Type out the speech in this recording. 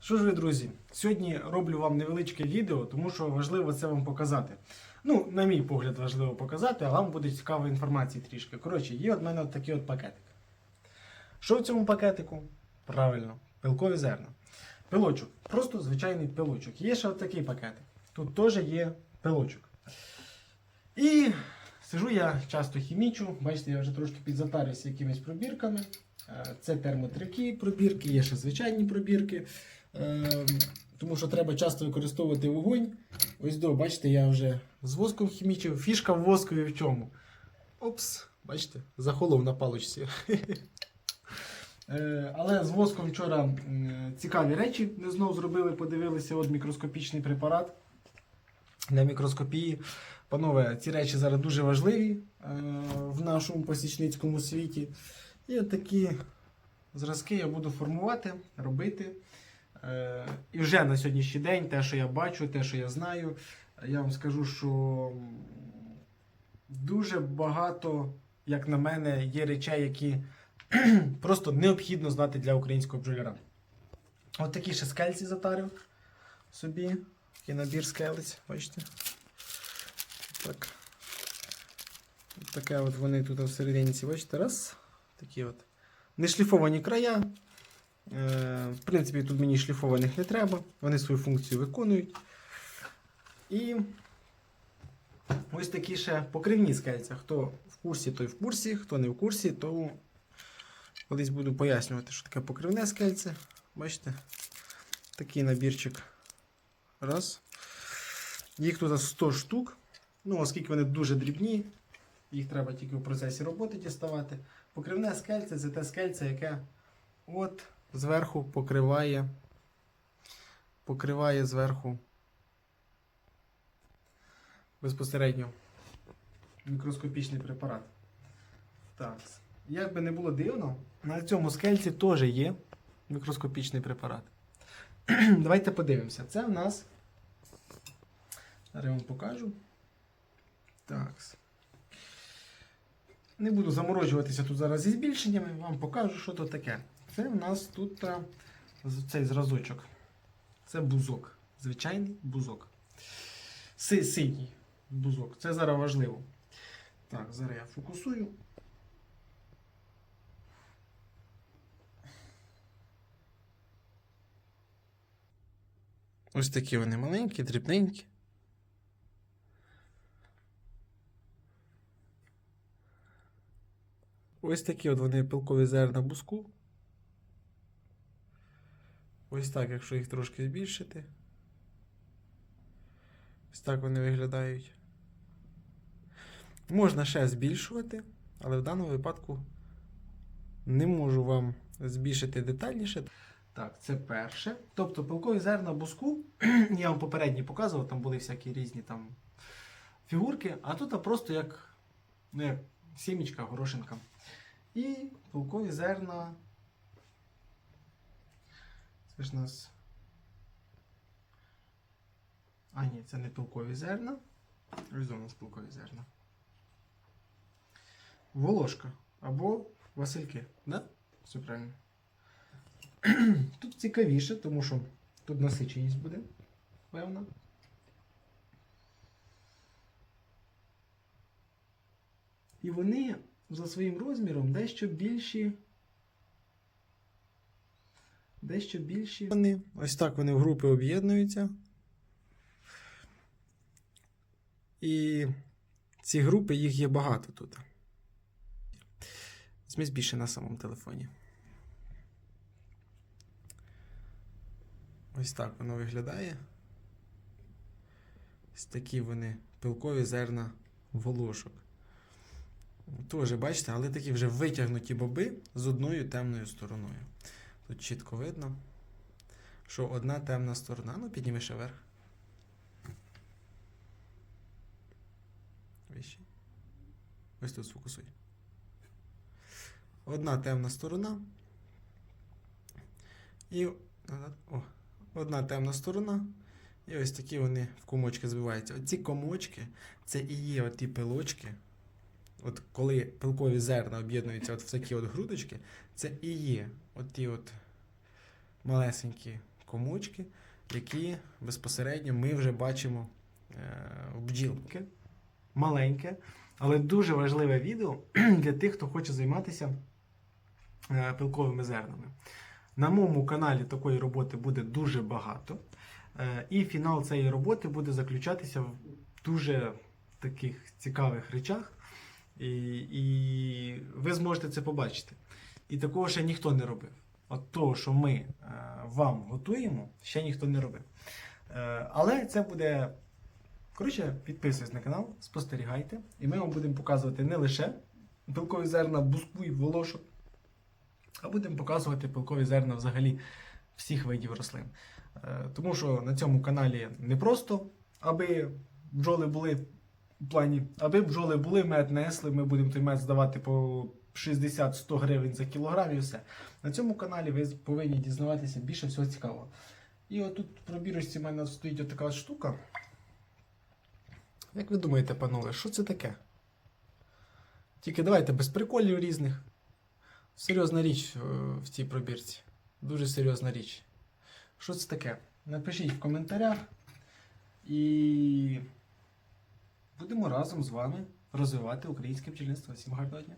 Що ж ви, друзі, сьогодні роблю вам невеличке відео, тому що важливо це вам показати. Ну, на мій погляд, важливо показати, а вам буде цікава інформація трішки. Коротше, є от мене от такий от пакетик. Що в цьому пакетику? Правильно, пилкові зерна. Пилочок. Просто звичайний пилочок. Є ще от такий пакетик. Тут теж є пилочок. І сижу я часто хімічу. Бачите, я вже трошки підзатарився якимись пробірками. Е, Це термотрики пробірки, є ще звичайні пробірки. Е, Тому що треба часто використовувати вогонь. Ось до, бачите, я вже з воском хімічив. Фішка в воскові в чому? Опс, бачите, захолов на паличці. Е, Але з воском вчора цікаві речі ми знову зробили, подивилися от мікроскопічний препарат для мікроскопії. Панове, ці речі зараз дуже важливі е, в нашому посічницькому світі. І такі зразки я буду формувати, робити. Е, І вже на сьогоднішній день, те, що я бачу, те, що я знаю, я вам скажу, що дуже багато, як на мене, є речей, які просто необхідно знати для українського бджоляра. От такі ще скельці затарив собі. Такий набір скелець, бачите? Так. Таке от вони тут всередині, бачите, раз. Такі от. Не шліфовані края. Е, в принципі, тут мені шліфованих не треба. Вони свою функцію виконують. І ось такі ще покривні скельця. Хто в курсі, той в курсі, хто не в курсі, то колись буду пояснювати, що таке покривне скельце. Бачите? Такий набірчик. Раз. Їх тут 100 штук. Ну, оскільки вони дуже дрібні, їх треба тільки в процесі роботи діставати. Покривне скельце це те скельце, яке от зверху покриває. Покриває зверху безпосередньо мікроскопічний препарат. Так. Як би не було дивно, на цьому скельці теж є мікроскопічний препарат. Давайте подивимося. Це в нас. Зараз я вам покажу. Так. Не буду заморочуватися тут зараз зі збільшеннями, вам покажу, що то таке. Це в нас тут цей зразочок. Це бузок. Звичайний бузок. Си, синій бузок. Це зараз важливо. Так, зараз я фокусую. Ось такі вони маленькі, дрібненькі. Ось такі от вони пилкові зерна буску. Ось так, якщо їх трошки збільшити. Ось так вони виглядають. Можна ще збільшувати, але в даному випадку не можу вам збільшити детальніше. Так, це перше. Тобто пилкові зерна буску, я вам попередні показував, там були всякі різні там фігурки, а тут просто як, ну, як сімічка, горошинка. І пилкові зерна. Це ж нас. А, ні, це не пилкові зерна. Ось у нас пилкові зерна. Волошка або Васильки. Да? Все правильно. Тут цікавіше, тому що тут насиченість буде, певна. І вони за своїм розміром дещо більші. Дещо більші. Вони, ось так вони в групи об'єднуються. І ці групи, їх є багато тут. Змість більше на самому телефоні. Ось так воно виглядає. Ось такі вони пилкові зерна волошок. Теж, бачите, але такі вже витягнуті боби з одною темною стороною. Тут чітко видно, що одна темна сторона. Ну, підніми ще вверх. Вище. Ось тут сфокусуй. Одна темна сторона. І. О, одна темна сторона. І ось такі вони в комочки збиваються. Оці комочки це і є оті пилочки. От коли пилкові зерна об'єднуються от в такі от грудочки, це і є оті от малесенькі комочки, які безпосередньо ми вже бачимо е, в бджілки. Маленьке, але дуже важливе відео для тих, хто хоче займатися е, пилковими зернами. На моєму каналі такої роботи буде дуже багато. Е, І фінал цієї роботи буде заключатися в дуже таких цікавих речах. І, і ви зможете це побачити. І такого ще ніхто не робив. От того, що ми е, вам готуємо, ще ніхто не робив. Е, але це буде. Коротше, підписуйтесь на канал, спостерігайте, і ми вам будемо показувати не лише пилкові зерна, буску і волошок, а будемо показувати пилкові зерна взагалі всіх видів рослин. Е, Тому що на цьому каналі не просто, аби бджоли були в плані, аби бджоли були, мед несли, ми будемо той мед здавати по 60-100 гривень за кілограм і все. На цьому каналі ви повинні дізнаватися більше всього цікавого. І отут в пробірочці в мене стоїть отака штука. Як ви думаєте, панове, що це таке? Тільки давайте без приколів різних. Серйозна річ е, в цій пробірці. Дуже серйозна річ. Що це таке? Напишіть в коментарях. І будемо разом з вами розвивати українське бджільництво. Всім гарного дня!